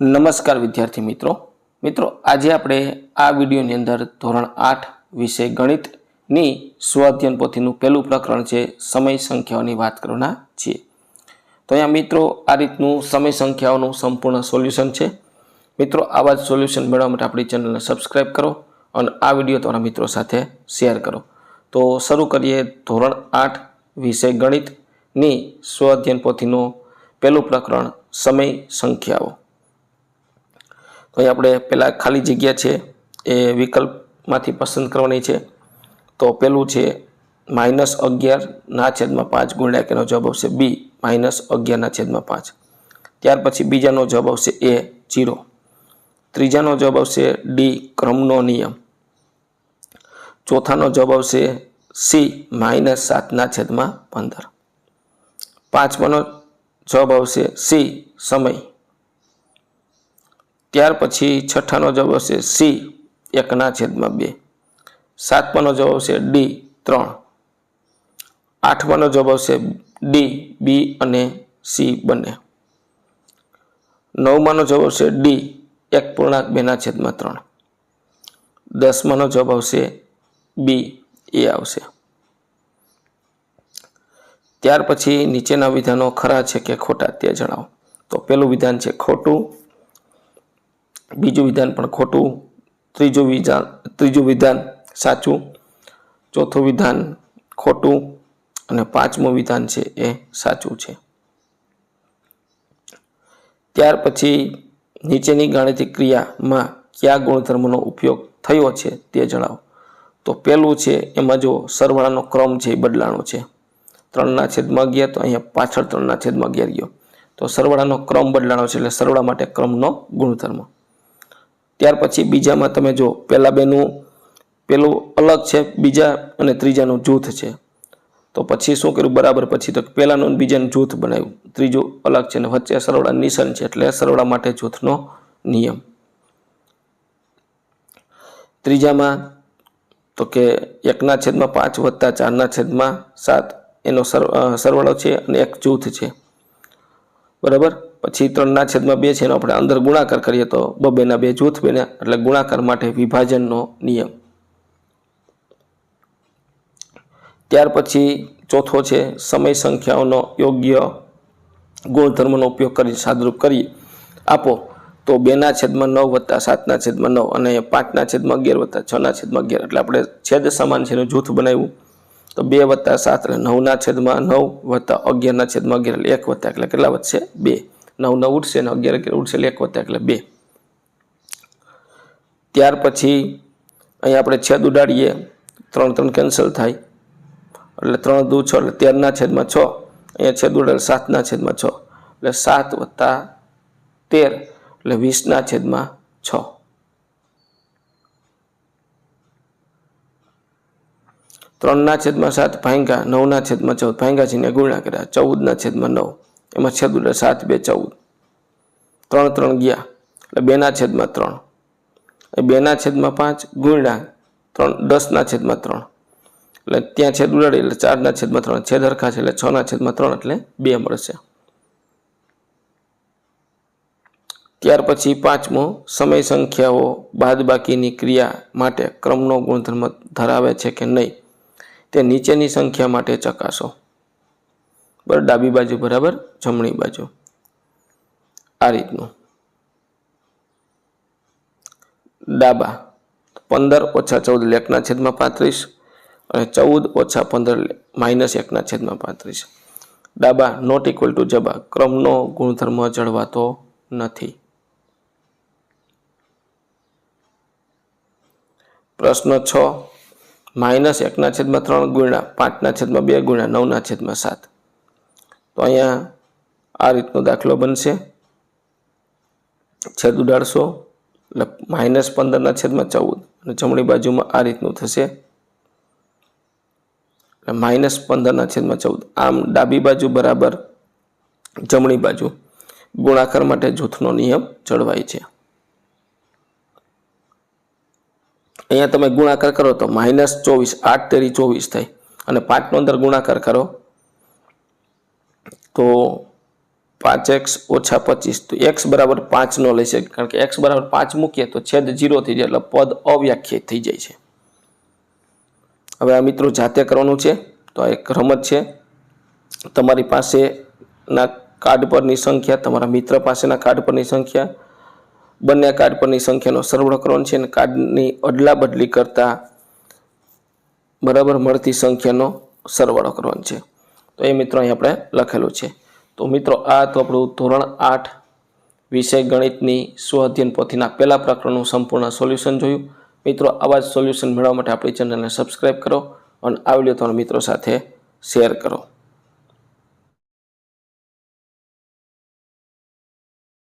નમસ્કાર વિદ્યાર્થી મિત્રો. મિત્રો, આજે આપણે આ વિડીયોની અંદર ધોરણ આઠ વિષય ગણિતની સ્વાધ્યન પોથીનું પહેલું પ્રકરણ છે સમય સંખ્યાઓની વાત કરવાના છીએ. તો અહીંયા મિત્રો, આ રીતનું સમય સંખ્યાઓનું સંપૂર્ણ સોલ્યુશન છે. મિત્રો, આવા જ સોલ્યુશન મેળવવા માટે આપણી ચેનલને સબસ્ક્રાઈબ કરો અને આ વીડિયો તમારા મિત્રો સાથે શેર કરો. તો શરૂ કરીએ ધોરણ આઠ વિષય ગણિતની સ્વાધ્યન પોથીનું પહેલું પ્રકરણ, સમય સંખ્યાઓ. તો અહીં આપણે પહેલાં ખાલી જગ્યા છે એ વિકલ્પમાંથી પસંદ કરવાની છે. તો પેલું છે માઇનસ અગિયારના છેદમાં પાંચ ગુણ્યા કેનો જવાબ આવશે બી માઇનસ અગિયારના છેદમાં પાંચ. ત્યાર પછી બીજાનો જવાબ આવશે એ જીરો. ત્રીજાનો જવાબ આવશે ડી ક્રમનો નિયમ. ચોથાનો જવાબ આવશે સી માઇનસ સાતના છેદમાં પંદર. પાંચમાનો જવાબ આવશે સી સમય. ત્યાર પછી છઠ્ઠાનો જવાબ આવશે સી, એકના છેદમાં બે. સાતમાનો જવાબ આવશે ડી, ત્રણ. આઠમાનો જવાબ આવશે ડી, બી અને સી બંને. નવમાનો જવાબ આવશે ડી, એક પૂર્ણાંક બેના છેદમાં ત્રણ. દસમાનો જવાબ આવશે બી, એ આવશે. ત્યાર પછી નીચેના વિધાનો ખરા છે કે ખોટા તે જણાવો. તો પેલું વિધાન છે ખોટું બીજું વિધાન પણ ખોટું, ત્રીજું વિધાન ત્રીજું વિધાન સાચું, ચોથું વિધાન ખોટું અને પાંચમું વિધાન છે એ સાચું છે. ત્યાર પછી નીચેની ગાણિતિક ક્રિયામાં કયા ગુણધર્મનો ઉપયોગ થયો છે તે જણાવો. તો પહેલું છે એમાં જો સરવાળાનો ક્રમ છે એ બદલાણો છે. ત્રણના છેદમાં અગિયાર તો અહીંયા પાછળ ત્રણના છેદમાં અગિયાર ગયો. તો સરવાળાનો ક્રમ બદલાણો છે એટલે સરવાળા માટે ક્રમનો ગુણધર્મ. ત્યાર પછી બીજામાં તમે જો, પહેલાં બેનું, પેલું અલગ છે, બીજા અને ત્રીજાનું જૂથ છે. તો પછી શું કર્યું? બરાબર, પછી તો પહેલાંનું બીજાનું જૂથ બનાવ્યું. ત્રીજું અલગ છે અને વચ્ચે સરવાળા નિશાન છે, એટલે સરવાળા માટે જૂથનો નિયમ. ત્રીજામાં તો કે એકના છેદમાં પાંચ વત્તા ચારના છેદમાં સાત, એનો સરવાળો છે અને એક જૂથ છે. બરાબર? પછી ત્રણના છેદમાં બે છે, એનો આપણે અંદર ગુણાકાર કરીએ તો બબેના બે જૂથ બન્યા એટલે ગુણાકાર માટે વિભાજનનો નિયમ. ત્યાર પછી ચોથો છે, સમય સંખ્યાઓનો યોગ્ય ગુણધર્મનો ઉપયોગ કરી સાદરૂપ કરી આપો, તો બેના છેદમાં નવ વત્તા સાતના છેદમાં નવ અને પાંચના છેદમાં અગિયાર વત્તા છના છેદમાં અગિયાર, એટલે આપણે છેદ સમાન છે, એનું જૂથ બનાવ્યું. તો બે વત્તા સાત, એટલે નવના છેદમાં નવ વત્તા અગિયારના છેદમાં અગિયાર, એટલે એક વત્તા, એટલે કેટલા વધશે? બે. નવ નવ ઉઠશે ને અગિયાર અગિયાર ઉઠશે એટલે એક વત્તા એટલે બે. ત્યાર પછી અહીં આપણે છેદ ઉડાડીએ. ત્રણ ત્રણ કેન્સલ થાય. એટલે ત્રણ દુ છ એટલે તેરના છેદમાં છ. અહીંયા છેદ ઉડાડે સાતના છેદમાં છ. એટલે સાત વત્તા તેર એટલે વીસના છેદમાં છ. ત્રણના છેદમાં સાત ભાંગા નવના છેદમાં ચૌદ. ભાંગા છે ગુણ્યા કર્યા. ચૌદના છેદમાં નવ. એમાં છેદ ઉડે સાત, બે, ચૌદ. ત્રણ ત્રણ ગયા. એટલે બેના છેદમાં ત્રણ. બેના છેદમાં પાંચ ગુણ્યા ત્રણ, દસના છેદમાં ત્રણ. એટલે ત્યાં છેદ ઉડાડી એટલે ચારના છેદમાં ત્રણ. છેદ હરખા છે એટલે છના છેદમાં ત્રણ એટલે બે મળશે. ત્યાર પછી પાંચમો, સમય સંખ્યાઓ બાદબાકીની ક્રિયા માટે ક્રમનો ગુણધર્મ ધરાવે છે કે નહીં તે નીચેની સંખ્યા માટે ચકાસો. બરાબર? ડાબી બાજુ બરાબર? જમણી બાજુ. આ રીતનું. ડાબા. પંદર ઓછા ચૌદ લેખના છેદમાં પાંત્રીસ અને ચૌદ ઓછા પંદર માઇનસ એકના છેદમાં પાંત્રીસ. ડાબા નોટ ઇક્વલ ટુ જબા. ક્રમનો ગુણધર્મ જળવાતો નથી. પ્રશ્ન છ. માઇનસ એકના છેદમાં ત્રણ ગુણ્યા પાંચના છેદમાં બે ગુણ્યા નવના છેદમાં સાત. તો અહીંયા આ રીતનો દાખલો બનશે. છેદ ઉડાડશો, એટલે માઇનસ પંદરના છેદમાં ચૌદ. અને જમણી બાજુમાં આ રીતનું થશે. એટલે માઇનસ પંદરના છેદમાં ચૌદ. આમ ડાબી બાજુ બરાબર, જમણી બાજુ. ગુણાકાર માટે જૂથનો નિયમ જળવાય છે. અહીંયા તમે ગુણાકાર કરો તો માઇનસ ચોવીસ, આઠ તેરી ચોવીસ થાય. અને પાંચનો અંદર ગુણાકાર કરો. તો પાંચ એક્સ ઓછા પચીસ, તો એક્સ બરાબર પાંચ નો લઈ શકે કારણ કે એક્સ બરાબર પાંચ મૂકીએ તો છેદ જીરો થઈ જાય, એટલે પદ અવ્યાખ્યાયિત થઈ જાય છે. હવે આ મિત્રો જાતે કરવાનું છે, તો આ એક રમત છે. તમારી પાસેના કાર્ડ પરની સંખ્યા, તમારા મિત્ર પાસેના કાર્ડ પરની સંખ્યા, બંને કાર્ડ પરની સંખ્યાનો સરવાળો કરવાનો છે, અને કાર્ડની અદલા બદલી કરતાં બરાબર મળતી સંખ્યાનો સરવાળો કરવાનો છે. તો એ મિત્રો અહીં આપણે લખેલું છે. તો મિત્રો, આ તો આપણું ધોરણ આઠ વિષય ગણિતની સ્વઅધ્યયન પોથીના પહેલા પ્રકરણનું સંપૂર્ણ સોલ્યુશન જોયું. મિત્રો, આવા જ સોલ્યુશન મેળવવા માટે આપણી ચેનલને સબસ્ક્રાઈબ કરો અને આ વીડિયો તમારા મિત્રો સાથે શેર કરો.